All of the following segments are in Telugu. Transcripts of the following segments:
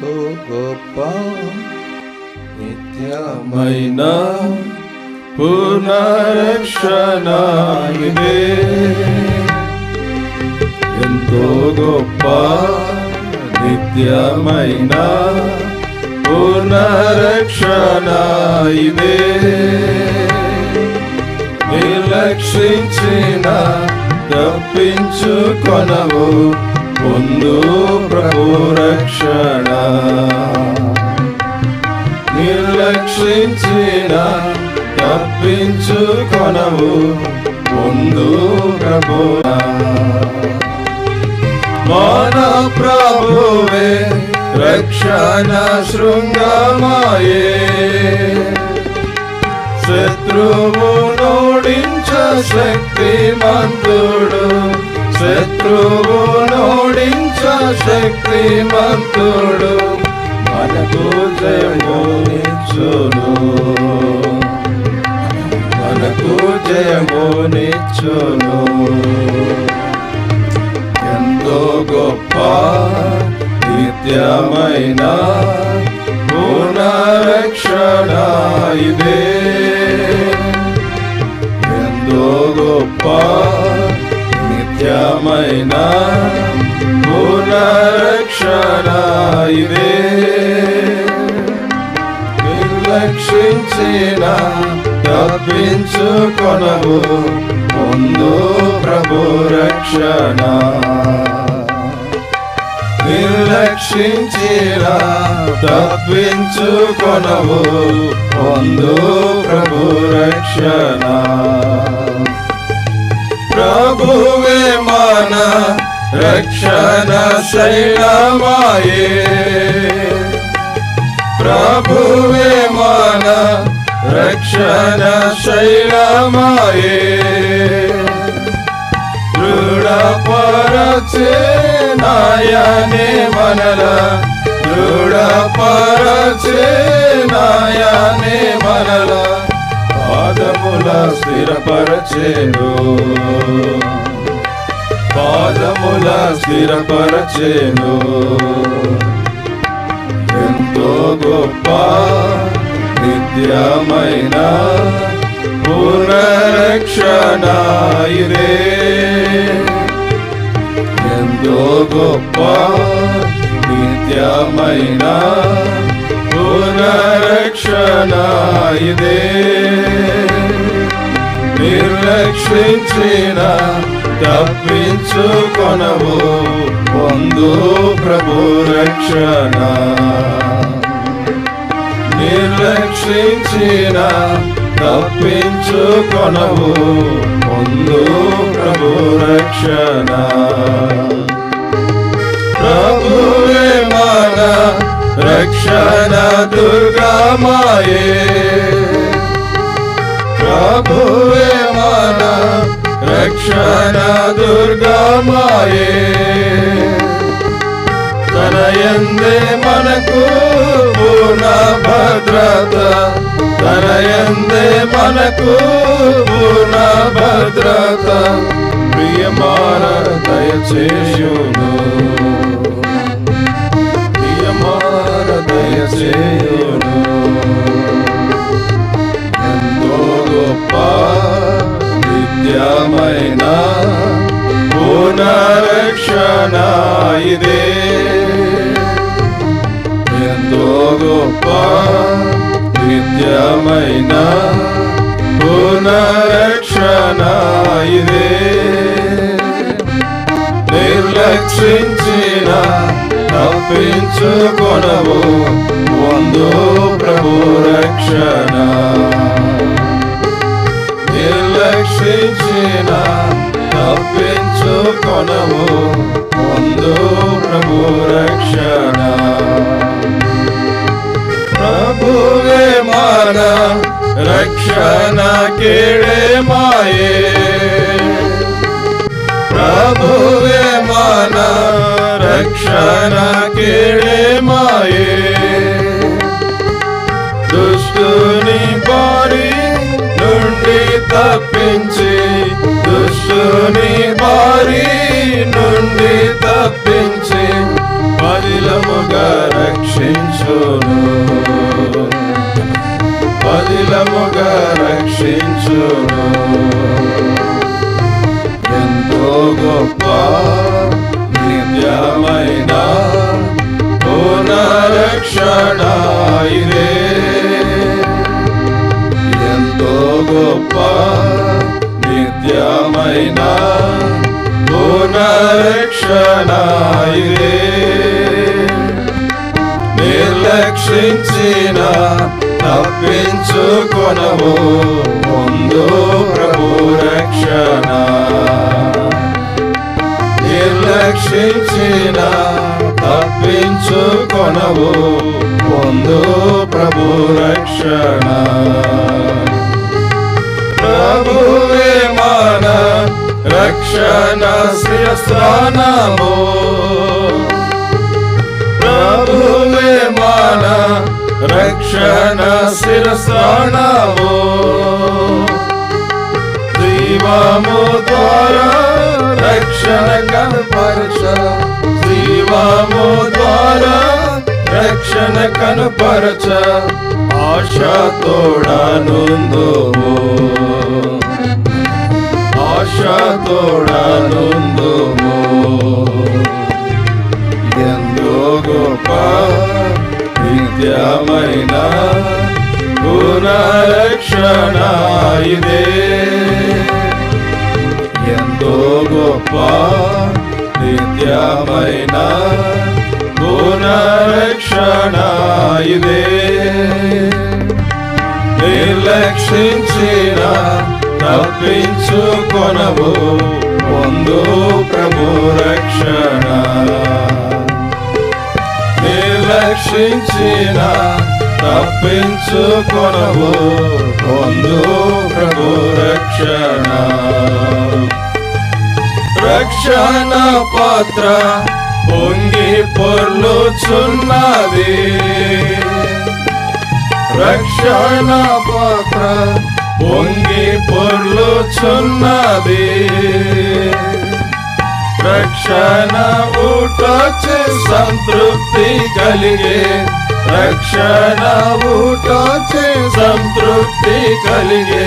ఎంతో గొప్ప నిత్యమైన మైన పునరక్షణ ఇదే ఎంతో గొప్ప నిత్యమైన పునరక్షణ ఇదే నిర్లక్షించిన తప్పించుకొనవు పొందు ప్రభు రక్షణ. నిర్లక్షించిన తప్పించుకొనవు ముందు ప్రభు. మన ప్రభువే రక్షణ శృంగమాయే. శత్రువు నోడించ శక్తి శక్తిమంతుడు శత్రువు నోడించ శక్తిమంతుడు మనకు జయమునిచ్చును. మనకు జయమునిచ్చును. ఎంతో గొప్ప నిత్యమైన పునరక్షణ ఇదే. ఎంతో గొప్ప నిత్యమైన పునరక్షణ ఇదే నిర్లక్షించిన తప్పించుకొనవు ముందు ప్రభు రక్షణ. నిర్లక్షించిన తప్పించుకొనవు పొందు ప్రభు రక్షణ. ప్రభువే మన రక్షణ శైలమాయే ప్రభువే మన రక్షణ శైలమాయే దృఢపరచే నాయనే మనల దృఢపరచే నాయనే మనల పాదముల స్థిరపరచేను పాదముల స్థిరపరచేను. ఎంతో గొప్ప నిత్యమైన పునరక్షణాయిరే. ఎంతో గొప్ప నిత్యమైన పునరక్షణ నిర్లక్షించిన తప్పించుకొనవు పొందు ప్రభు రక్షణ. నిర్లక్షించిన తప్పించుకొనవు పొందు ప్రభు రక్షణ. ప్రభువే మన రక్షణ దుర్గమాయే. ప్రభువే దుర్గమాయే. తనయందే మనకు పూర్ణ భద్రత తనయందే మనకు పూర్ణ భద్రత ప్రియమార దయచేయును. ప్రియమార దయచేయును. ఎంతో గొప్ప నిత్యమైన పునరక్షణ ఇదే ఎంతో గొప్ప నిత్యమైన పునరక్షణ ఇదే నిర్లక్షించిన తప్పించుకొనవు రక్షణ కేడే మాయే ప్రభువే మన రక్షణ ఆయనే ఎంతో గొప్ప నిత్యమైన పునరక్షణాయనే నిర్లక్షించిన తప్పించుకొనవు ముందు ప్రభు రక్షణ నిర్లక్షించిన తప్పించుకొనవు పొందు ప్రభు రక్షణ. ప్రభువే మన రక్షణ శిరస్నానము ప్రభువే మన రక్షణ శిరస్థానము జీవము ద్వారా రక్షణ కనపరచ జీవము ద్వారా రక్షణ కనపరచ ఆశ తోడనుందుము. ఆశ తోడనుందుము. ఎంతో గొప్ప నిత్యమైన పునరక్షణ ఇదే. ఎంతో గొప్ప నిత్యమైన ప్రభు పొందు ప్రభు రక్షణ. నిర్లక్షించిన తప్పించుకొనవు పొందు ప్రభు రక్షణ. రక్షణ పాత్ర పొంగి పొర్లుచున్నది. రక్షణ పాత్ర పొర్లుచున్నది రక్షణ ఊటొచ్చి సంతృప్తి కలిగే. రక్షణ ఊటొచ్చి సంతృప్తి కలిగే.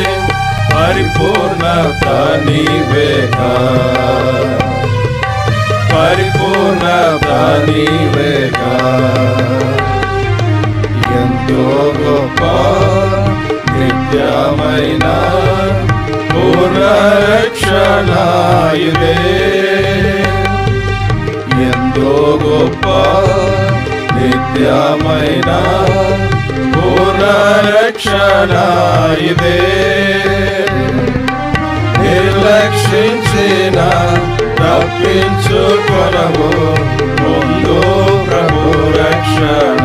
పరిపూర్ణత నీవేగా పరిపూర్ణత నీవేగా ఎంతో గొప్ప నిత్యమైన రక్షణాయుదే ఎంతో గొప్ప నిత్యమైన పునరక్షణ ఇదే నిర్లక్షించిన తప్పించుకొనవు ముందు ప్రభు రక్షణ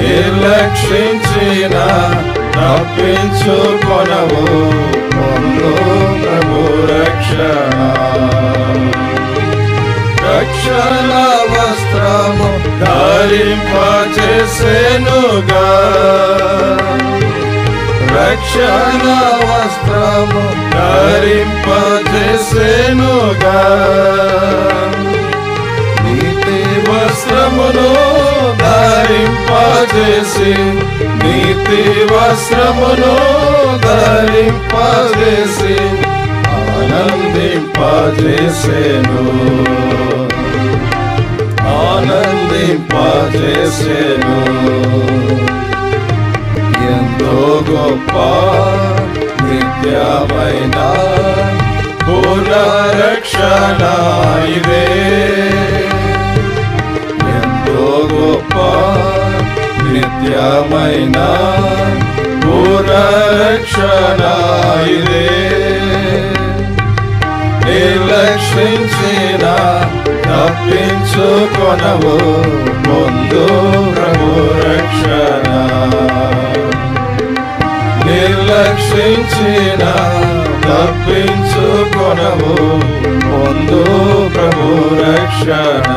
నిర్లక్షించిన తప్పించుకొనవు ముందు ప్రభు రక్షణ. రక్షణ వస్త్రము ధరింపచేసేనుగా. రక్షణ వస్త్రము ధరింపచేసేనుగా. నీతి వస్త్రమును ధరింపజేసి నీతి వస్త్రమును ధరింపజేసి ఆనందింపజేసేను. ఆనందింపజేసేను. ఎంతో గొప్ప నిత్యమైన పునరక్షణ ఇదే. నిత్యమైన పునరక్షణ నిర్లక్షించిన తప్పించుకొనవు ముందు ప్రభు రక్షణ. నిర్లక్షించిన తప్పించుకొనవు ముందు ప్రభు రక్షణ.